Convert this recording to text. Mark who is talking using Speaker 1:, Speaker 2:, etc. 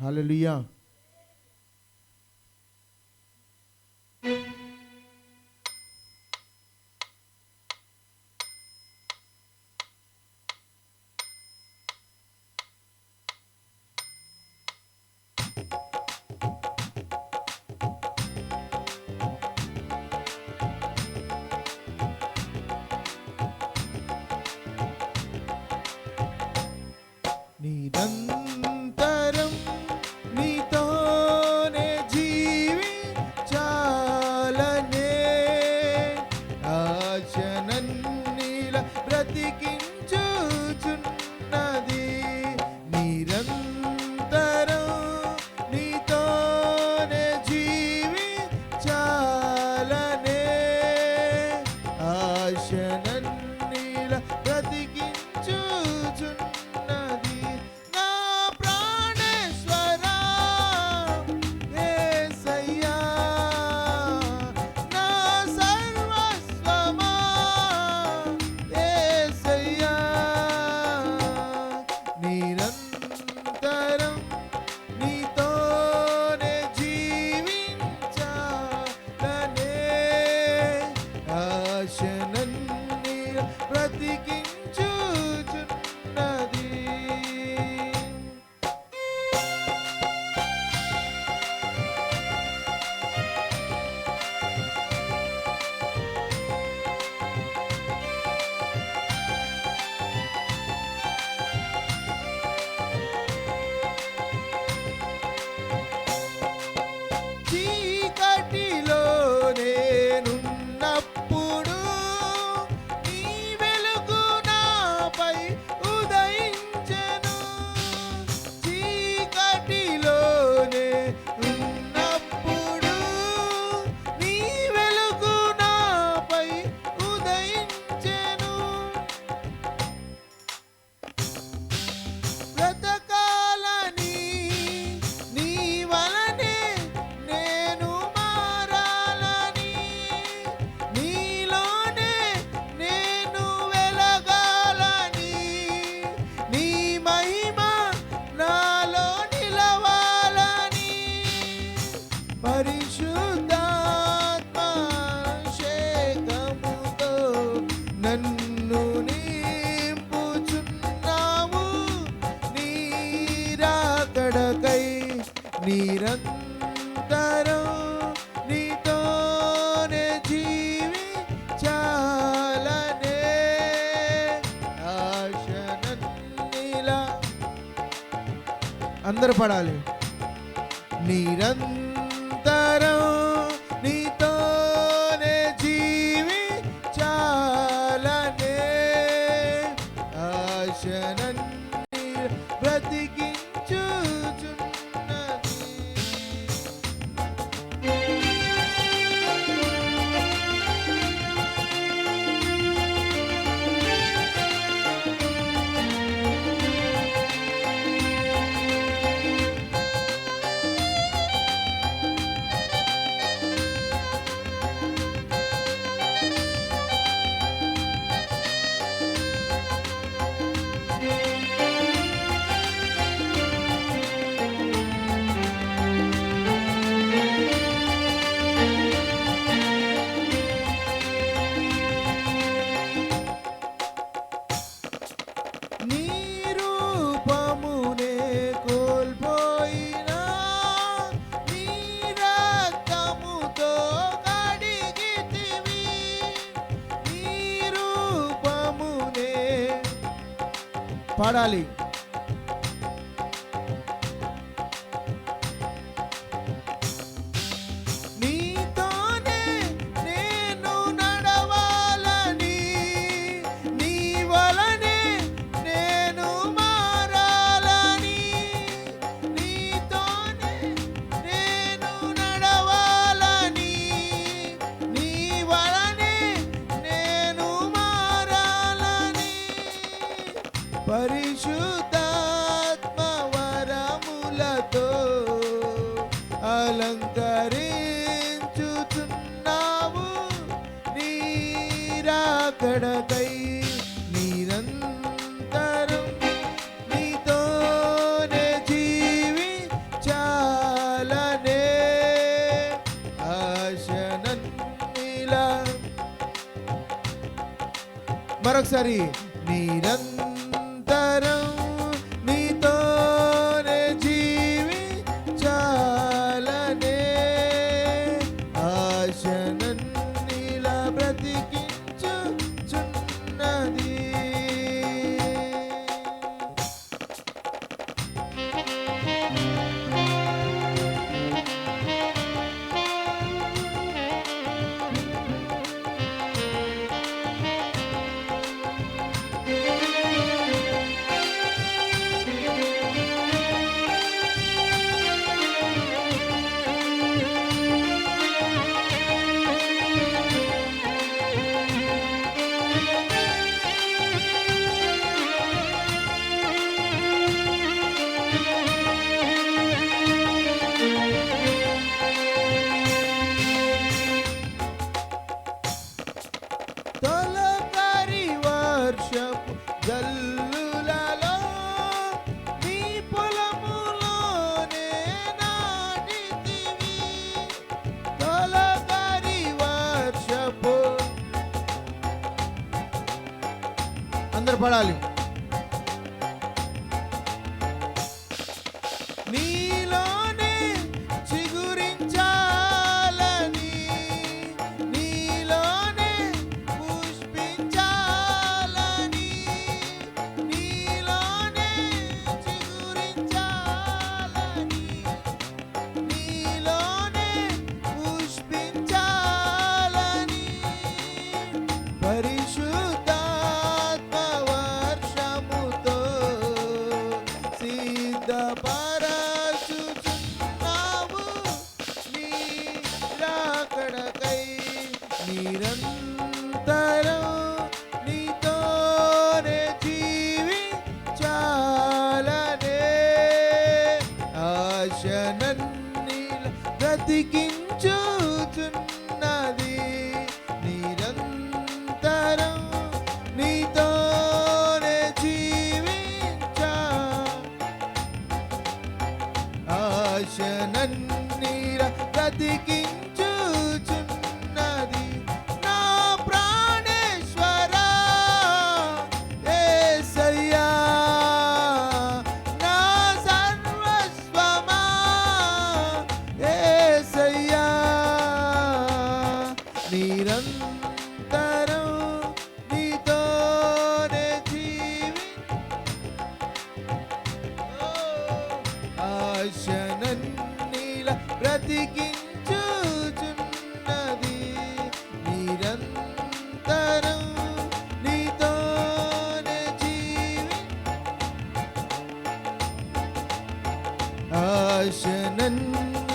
Speaker 1: Hallelujah. నిరంతరం నీతోనే జీవి చాలనే ఆశనీలా అందరు పడాలి. నిరంతరం నీతోనే జీవి చాలనే ఆశనీల బ్రతికి పాడాలి. అలంకరించుచున్నావు నీరాకడకై నిరంతరం నీతోనే జీవి చాలనే ఆశనన్నిలా. మరొకసారి నీరం తొలకరి వర్షపు జల్లులలో నీ పొలములోనే నాటితివి. తొలకరి వర్షపు అందరు పడాలి. బ్రతికించుచున్నది నిరంతరం నీతోనే జీవించా. ఆశనన్నీర బ్రతికించు ఆశనన్నీల బ్రతికించుచున్నది నిరంతరం నీతోనే జీవి ఆశనన్నీల